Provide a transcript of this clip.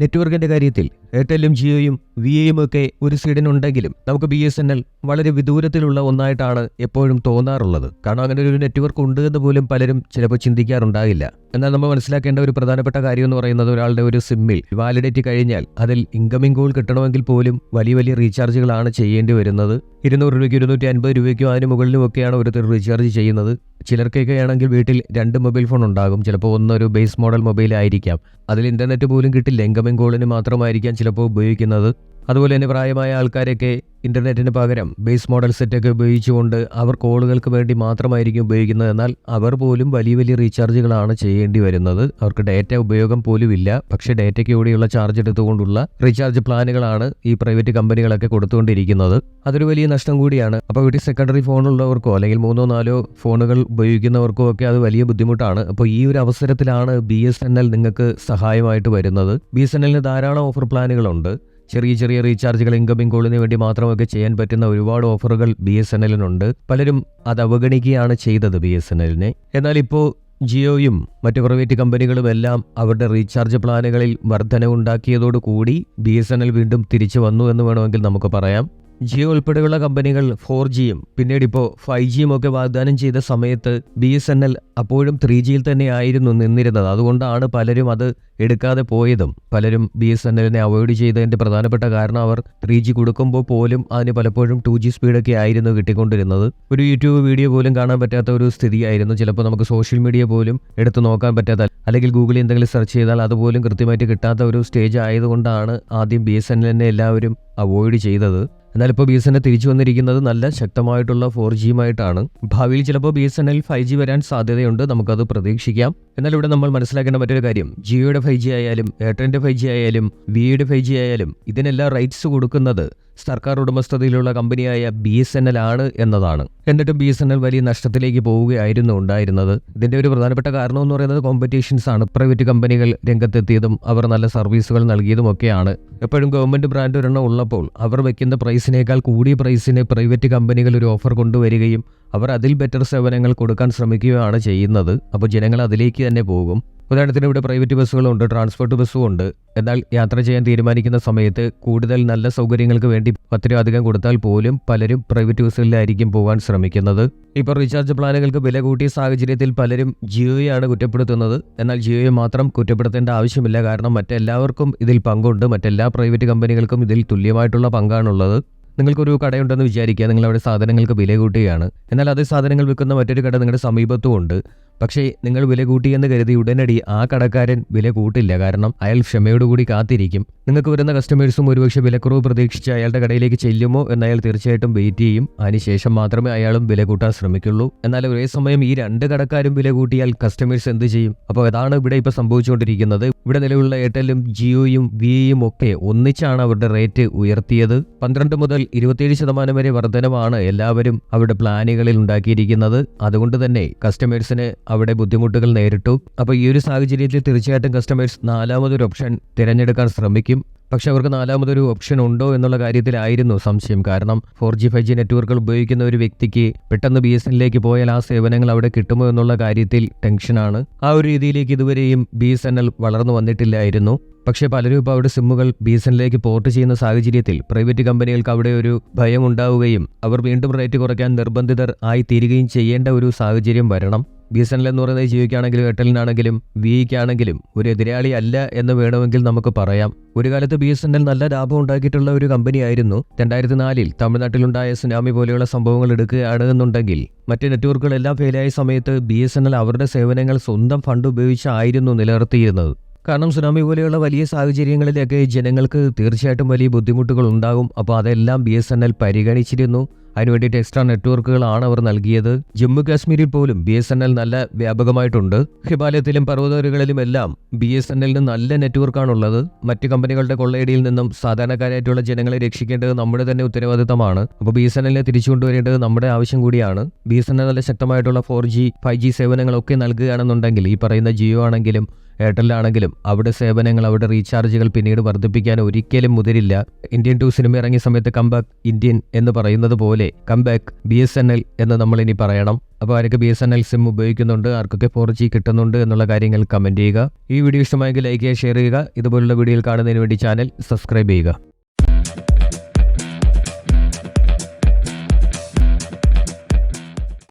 നെറ്റ്വർക്കിന്റെ കാര്യത്തിൽ എയർടെല്ലും ജിയോയും വി എയും ഒക്കെ ഒരു സീഡിനുണ്ടെങ്കിലും നമുക്ക് ബി എസ് എൻ എൽ വളരെ വിദൂരത്തിലുള്ള ഒന്നായിട്ടാണ് എപ്പോഴും തോന്നാറുള്ളത്. കാരണം അങ്ങനെ ഒരു നെറ്റ്വർക്ക് ഉണ്ട് എന്ന് പോലും പലരും ചിലപ്പോൾ ചിന്തിക്കാറുണ്ടാകില്ല. എന്നാൽ നമ്മൾ മനസ്സിലാക്കേണ്ട ഒരു പ്രധാനപ്പെട്ട കാര്യം എന്ന് പറയുന്നത് ഒരാളുടെ ഒരു സിമ്മിൽ വാലിഡിറ്റി കഴിഞ്ഞാൽ അതിൽ ഇൻകമിംഗ് കോൾ കിട്ടണമെങ്കിൽ പോലും വലിയ വലിയ റീചാർജുകളാണ് ചെയ്യേണ്ടി വരുന്നത്. ഇരുന്നൂറ് രൂപയ്ക്ക് ഇരുന്നൂറ്റി അൻപത് രൂപയ്ക്കും അതിന് മുകളിലുമൊക്കെയാണ് ഓരോരുത്തർ റീചാർജ് ചെയ്യുന്നത്. ചിലർക്കൊക്കെ ആണെങ്കിൽ വീട്ടിൽ രണ്ട് മൊബൈൽ ഫോൺ ഉണ്ടാകും. ചിലപ്പോൾ ഒന്നൊരു ബേസ് മോഡൽ മൊബൈൽ ആയിരിക്കാം. അതിൽ ഇന്റർനെറ്റ് പോലും കിട്ടില്ല. ഇൻകമിംഗ് കോളിന് മാത്രമായിരിക്കാം ചിലപ്പോൾ ഉപയോഗിക്കുന്നത്. അതുപോലെ തന്നെ പ്രായമായ ആൾക്കാരൊക്കെ ഇന്റർനെറ്റിന് പകരം ബേസ് മോഡൽ സെറ്റൊക്കെ ഉപയോഗിച്ചുകൊണ്ട് അവർ കോളുകൾക്ക് വേണ്ടി മാത്രമായിരിക്കും ഉപയോഗിക്കുന്നത്. എന്നാൽ അവർ പോലും വലിയ വലിയ റീചാർജുകളാണ് ചെയ്യേണ്ടി വരുന്നത്. അവർക്ക് ഡേറ്റ ഉപയോഗം പോലും ഇല്ല. പക്ഷേ ഡേറ്റയ്ക്ക് കൂടിയുള്ള ചാർജ് എടുത്തുകൊണ്ടുള്ള റീചാർജ് പ്ലാനുകളാണ് ഈ പ്രൈവറ്റ് കമ്പനികളൊക്കെ കൊടുത്തുകൊണ്ടിരിക്കുന്നത്. അതൊരു വലിയ നഷ്ടം കൂടിയാണ്. അപ്പോൾ വീട്ടിൽ സെക്കൻഡറി ഫോണുള്ളവർക്കോ അല്ലെങ്കിൽ മൂന്നോ നാലോ ഫോണുകൾ ഉപയോഗിക്കുന്നവർക്കോ ഒക്കെ അത് വലിയ ബുദ്ധിമുട്ടാണ്. അപ്പോൾ ഈ ഒരു അവസരത്തിലാണ് ബി നിങ്ങൾക്ക് സഹായമായിട്ട് വരുന്നത്. ബി ധാരാളം ഓഫർ പ്ലാനുകളുണ്ട് ചെറിയ ചെറിയ റീചാർജുകൾ ഇൻകമിംഗ് കോളിന് വേണ്ടി മാത്രമൊക്കെ ചെയ്യാൻ പറ്റുന്ന ഒരുപാട് ഓഫറുകൾ ബി എസ് എൻ എല്ലിനുണ്ട് പലരും അത് അവഗണിക്കുകയാണ് ചെയ്തത് ബി എസ് എൻ എല്ലിനെ എന്നാൽ ഇപ്പോൾ ജിയോയും മറ്റ് പ്രൈവറ്റ് കമ്പനികളും എല്ലാം അവരുടെ റീചാർജ് പ്ലാനുകളിൽ വർധനവുണ്ടാക്കിയതോടുകൂടി ബി എസ് എൻ എൽ വീണ്ടും തിരിച്ചു വന്നു എന്ന് വേണമെങ്കിൽ നമുക്ക് പറയാം. ജിയോ ഉൾപ്പെടെയുള്ള കമ്പനികൾ ഫോർ ജിയും പിന്നീട് ഇപ്പോൾ ഫൈവ് ജിയും ഒക്കെ വാഗ്ദാനം ചെയ്ത സമയത്ത് ബി എസ് എൻ എൽ അപ്പോഴും ത്രീ ജിയിൽ തന്നെ ആയിരുന്നു നിന്നിരുന്നത്. അതുകൊണ്ടാണ് പലരും അത് എടുക്കാതെ പോയതും. പലരും ബി എസ് എൻ എല്ലിനെ അവോയ്ഡ് ചെയ്തതിന്റെ പ്രധാനപ്പെട്ട കാരണം അവർ ത്രീ ജി കൊടുക്കുമ്പോൾ പോലും അതിന് പലപ്പോഴും ടു ജി സ്പീഡൊക്കെ ആയിരുന്നു കിട്ടിക്കൊണ്ടിരുന്നത്. ഒരു യൂട്യൂബ് വീഡിയോ പോലും കാണാൻ പറ്റാത്ത ഒരു സ്ഥിതിയായിരുന്നു. ചിലപ്പോൾ നമുക്ക് സോഷ്യൽ മീഡിയ പോലും എടുത്തു നോക്കാൻ പറ്റാത്ത അല്ലെങ്കിൽ ഗൂഗിളിൽ എന്തെങ്കിലും സെർച്ച് ചെയ്താൽ അതുപോലും കൃത്യമായിട്ട് കിട്ടാത്ത ഒരു സ്റ്റേജ് ആയതുകൊണ്ടാണ് ആദ്യം ബി എസ് എൻ എല്ലിനെ എല്ലാവരും അവോയ്ഡ് ചെയ്തത്. എന്നാൽ ഇപ്പോൾ ബി എസ് എൻ എൽ തിരിച്ചു വന്നിരിക്കുന്നത് നല്ല ശക്തമായിട്ടുള്ള ഫോർ ജിയുമായിട്ടാണ് ഭാവിയിൽ ചിലപ്പോൾ B S N L five G വരാൻ സാധ്യതയുണ്ട്. നമുക്കത് പ്രതീക്ഷിക്കാം. എന്നാൽ ഇവിടെ നമ്മൾ മനസ്സിലാക്കേണ്ട മറ്റൊരു കാര്യം. ജിയോയുടെ ഫൈവ് ജി ആയാലും എയർടെലിന്റെ ഫൈവ് ജി ആയാലും വിയുടെ ഫൈവ് ജി ആയാലും ഇതിനെല്ലാം റൈറ്റ്സ് കൊടുക്കുന്നത് സർക്കാർ ഉടമസ്ഥതയിലുള്ള കമ്പനിയായ ബി എസ് എൻ എൽ ആണ് എന്നതാണ്. എന്നിട്ടും ബി എസ് എൻ എൽ വലിയ നഷ്ടത്തിലേക്ക് പോവുകയായിരുന്നു ഉണ്ടായിരുന്നത്. ഇതിന്റെ ഒരു പ്രധാനപ്പെട്ട കാരണം എന്ന് പറയുന്നത് കോമ്പറ്റീഷൻസ് ആണ്. പ്രൈവറ്റ് കമ്പനികൾ രംഗത്തെത്തിയതും അവർ നല്ല സർവീസുകൾ നൽകിയതും ഒക്കെയാണ് എപ്പോഴും ഗവൺമെന്റ് ബ്രാൻഡ് ഒരെണ്ണം ഉള്ളപ്പോൾ അവർ വയ്ക്കുന്ന പ്രൈസിനേക്കാൾ കൂടിയ പ്രൈസിന് പ്രൈവറ്റ് കമ്പനികൾ ഒരു ഓഫർ കൊണ്ടുവരികയും അവർ അതിൽ ബെറ്റർ സേവനങ്ങൾ കൊടുക്കാൻ ശ്രമിക്കുകയാണ് ചെയ്യുന്നത്. അപ്പോൾ ജനങ്ങൾ അതിലേക്ക് തന്നെ പോകും. ഉദാഹരണത്തിന് ഇവിടെ പ്രൈവറ്റ് ബസ്സുകളുണ്ട് ട്രാൻസ്പോർട്ട് ബസ്സും ഉണ്ട് എന്നാൽ യാത്ര ചെയ്യാൻ തീരുമാനിക്കുന്ന സമയത്ത് കൂടുതൽ നല്ല സൗകര്യങ്ങൾക്ക് വേണ്ടി പത്ത് രൂപ അധികം കൊടുത്താൽ പോലും പലരും പ്രൈവറ്റ് ബസ്സുകളിലായിരിക്കും പോകാൻ ശ്രമിക്കുന്നത്. ഇപ്പോൾ റീചാർജ് പ്ലാനുകൾക്ക് വില കൂട്ടിയ സാഹചര്യത്തിൽ പലരും ജിയോയാണ് കുറ്റപ്പെടുത്തുന്നത്. എന്നാൽ ജിയോയെ മാത്രം കുറ്റപ്പെടുത്തേണ്ട ആവശ്യമില്ല. കാരണം മറ്റെല്ലാവർക്കും ഇതിൽ പങ്കുണ്ട്. മറ്റെല്ലാ പ്രൈവറ്റ് കമ്പനികൾക്കും ഇതിൽ തുല്യമായിട്ടുള്ള പങ്കാണുള്ളത്. നിങ്ങൾക്കൊരു കടയുണ്ടെന്ന് വിചാരിക്കുക. നിങ്ങൾ അവിടെ സാധനങ്ങൾക്ക് വില കൂട്ടുകയാണ്. എന്നാൽ അതേ സാധനങ്ങൾ വിൽക്കുന്ന മറ്റൊരു കട നിങ്ങളുടെ സമീപത്തും ഉണ്ട് പക്ഷേ നിങ്ങൾ വില കൂട്ടിയെന്ന് കരുതി ഉടനടി ആ കടക്കാരൻ വില കൂട്ടില്ല. കാരണം അയാൾ ക്ഷമയോടുകൂടി കാത്തിരിക്കും. നിങ്ങൾക്ക് വരുന്ന കസ്റ്റമേഴ്സും ഒരുപക്ഷെ വിലക്കുറവ് പ്രതീക്ഷിച്ച് അയാളുടെ കടയിലേക്ക് ചെല്ലുമോ എന്ന് അയാൾ തീർച്ചയായിട്ടും വെയിറ്റ് ചെയ്യും. അതിനുശേഷം മാത്രമേ അയാളും വില കൂട്ടാൻ ശ്രമിക്കുള്ളൂ. എന്നാൽ ഒരേ സമയം ഈ രണ്ട് കടക്കാരും വില കൂട്ടിയാൽ കസ്റ്റമേഴ്സ് എന്ത് ചെയ്യും? അപ്പോൾ അതാണ് ഇവിടെ ഇപ്പോൾ സംഭവിച്ചുകൊണ്ടിരിക്കുന്നത്. ഇവിടെ നിലവിലുള്ള എയർടെല്ലും ജിയോയും വിയും ഒക്കെ ഒന്നിച്ചാണ് അവരുടെ റേറ്റ് ഉയർത്തിയത്. പന്ത്രണ്ട് മുതൽ ഇരുപത്തിയേഴ് ശതമാനം വരെ വർധനമാണ് എല്ലാവരും അവരുടെ പ്ലാനുകളിൽ ഉണ്ടാക്കിയിരിക്കുന്നത്. അതുകൊണ്ട് തന്നെ കസ്റ്റമേഴ്സിന് അവിടെ ബുദ്ധിമുട്ടുകൾ നേരിട്ടു. അപ്പോൾ ഈ ഒരു സാഹചര്യത്തിൽ തീർച്ചയായിട്ടും കസ്റ്റമേഴ്സ് നാലാമതൊരു ഓപ്ഷൻ തിരഞ്ഞെടുക്കാൻ ശ്രമിക്കും. പക്ഷെ അവർക്ക് നാലാമതൊരു ഓപ്ഷൻ ഉണ്ടോ എന്നുള്ള കാര്യത്തിലായിരുന്നു സംശയം. കാരണം ഫോർ ജി ഫൈവ് ജി നെറ്റ്വർക്കുകൾ ഉപയോഗിക്കുന്ന ഒരു വ്യക്തിക്ക് പെട്ടെന്ന് ബി എസ് എന്നിലേക്ക് പോയാൽ ആ സേവനങ്ങൾ അവിടെ കിട്ടുമോ എന്നുള്ള കാര്യത്തിൽ ടെൻഷനാണ് ആ ഒരു രീതിയിലേക്ക് ഇതുവരെയും ബി എസ് എൻ എൽ വളർന്നു വന്നിട്ടില്ലായിരുന്നു. പക്ഷേ പലരും ഇപ്പോൾ അവിടെ സിമ്മുകൾ ബി എസ് എന്നിലേക്ക് പോർട്ട് ചെയ്യുന്ന സാഹചര്യത്തിൽ പ്രൈവറ്റ് കമ്പനികൾക്ക് അവിടെ ഒരു ഭയം ഉണ്ടാവുകയും അവർ വീണ്ടും റേറ്റ് കുറയ്ക്കാൻ നിർബന്ധിതർ ആയി തീരുകയും ചെയ്യേണ്ട ഒരു സാഹചര്യം വരണം. ബി എസ് എൻ എൽ എന്ന് പറയുന്നത് ജിയോയ്ക്കാണെങ്കിലും എയർടെലിനാണെങ്കിലും വിയ്ക്കാണെങ്കിലും ഒരു എതിരാളി അല്ല എന്ന് വേണമെങ്കിൽ നമുക്ക് പറയാം. ഒരു കാലത്ത് ബി എസ് എൻ എൽ നല്ല ലാഭം ഉണ്ടാക്കിയിട്ടുള്ള ഒരു കമ്പനിയായിരുന്നു രണ്ടായിരത്തി നാലിൽ തമിഴ്നാട്ടിലുണ്ടായ സുനാമി പോലെയുള്ള സംഭവങ്ങൾ എടുക്കുകയാണ് എന്നുണ്ടെങ്കിൽ മറ്റ് നെറ്റ്വർക്കുകളെല്ലാം ഫെയിലായ സമയത്ത് ബി എസ് എൻ എൽ അവരുടെ സേവനങ്ങൾ സ്വന്തം ഫണ്ട് ഉപയോഗിച്ചായിരുന്നു നിലനിർത്തിയിരുന്നത്. കാരണം സുനാമി പോലെയുള്ള വലിയ സാഹചര്യങ്ങളിലൊക്കെ ജനങ്ങൾക്ക് തീർച്ചയായിട്ടും വലിയ ബുദ്ധിമുട്ടുകൾ ഉണ്ടാകും. അപ്പോൾ അതെല്ലാം ബി എസ് എൻ എൽ പരിഗണിച്ചിരുന്നു. അതിനുവേണ്ടിയിട്ട് എക്സ്ട്രാ നെറ്റ്വർക്കുകളാണ് അവർ നൽകിയത്. ജമ്മു കാശ്മീരിൽ പോലും ബി എസ് എൻ എൽ നല്ല വ്യാപകമായിട്ടുണ്ട്. ഹിമാലയത്തിലും പർവതനിരകളിലും എല്ലാം ബി എസ് എൻ എല്ലിന് നല്ല നെറ്റ്വർക്കാണുള്ളത് മറ്റ് കമ്പനികളുടെ കൊള്ളയടിയിൽ നിന്നും സാധാരണക്കാരായിട്ടുള്ള ജനങ്ങളെ രക്ഷിക്കേണ്ടത് നമ്മുടെ തന്നെ ഉത്തരവാദിത്തമാണ്. അപ്പോൾ ബി എസ് എൻ എല്ലിനെ തിരിച്ചു കൊണ്ടുവരേണ്ടത് നമ്മുടെ ആവശ്യം കൂടിയാണ്. ബി എസ് എൻ എൽ ശക്തമായിട്ടുള്ള ഫോർ ജി ഫൈവ് ജി സേവനങ്ങളൊക്കെ നൽകുകയാണെന്നുണ്ടെങ്കിൽ ഈ പറയുന്ന ജിയോ ആണെങ്കിലും എയർടെല്ലാണെങ്കിലും അവിടെ സേവനങ്ങൾ അവിടെ റീചാർജുകൾ പിന്നീട് വർദ്ധിപ്പിക്കാൻ ഒരിക്കലും മുതിരില്ല. ഇന്ത്യൻ ടു സിനിമ ഇറങ്ങിയ സമയത്ത് കംബാക്ക് ഇന്ത്യൻ എന്ന് പറയുന്നത് പോലെ comeback B S N L എന്ന് നമ്മൾ ഇനി പറയണം. അപ്പോൾ ആരൊക്കെ B S N L sim ഉപയോഗിക്കുന്നുണ്ട് ആർക്കൊക്കെ ഫോർ ജി കിട്ടുന്നുണ്ട് എന്നുള്ള കാര്യങ്ങൾ കമന്റ് ചെയ്യുക. ഈ വീഡിയോ ഇഷ്ടമായെങ്കിൽ ലൈക്ക് ചെയ്യുക ഷെയർ ചെയ്യുക. ഇതുപോലുള്ള വീഡിയോയിൽ കാണുന്നതിന് വേണ്ടി ചാനൽ സബ്സ്ക്രൈബ് ചെയ്യുക.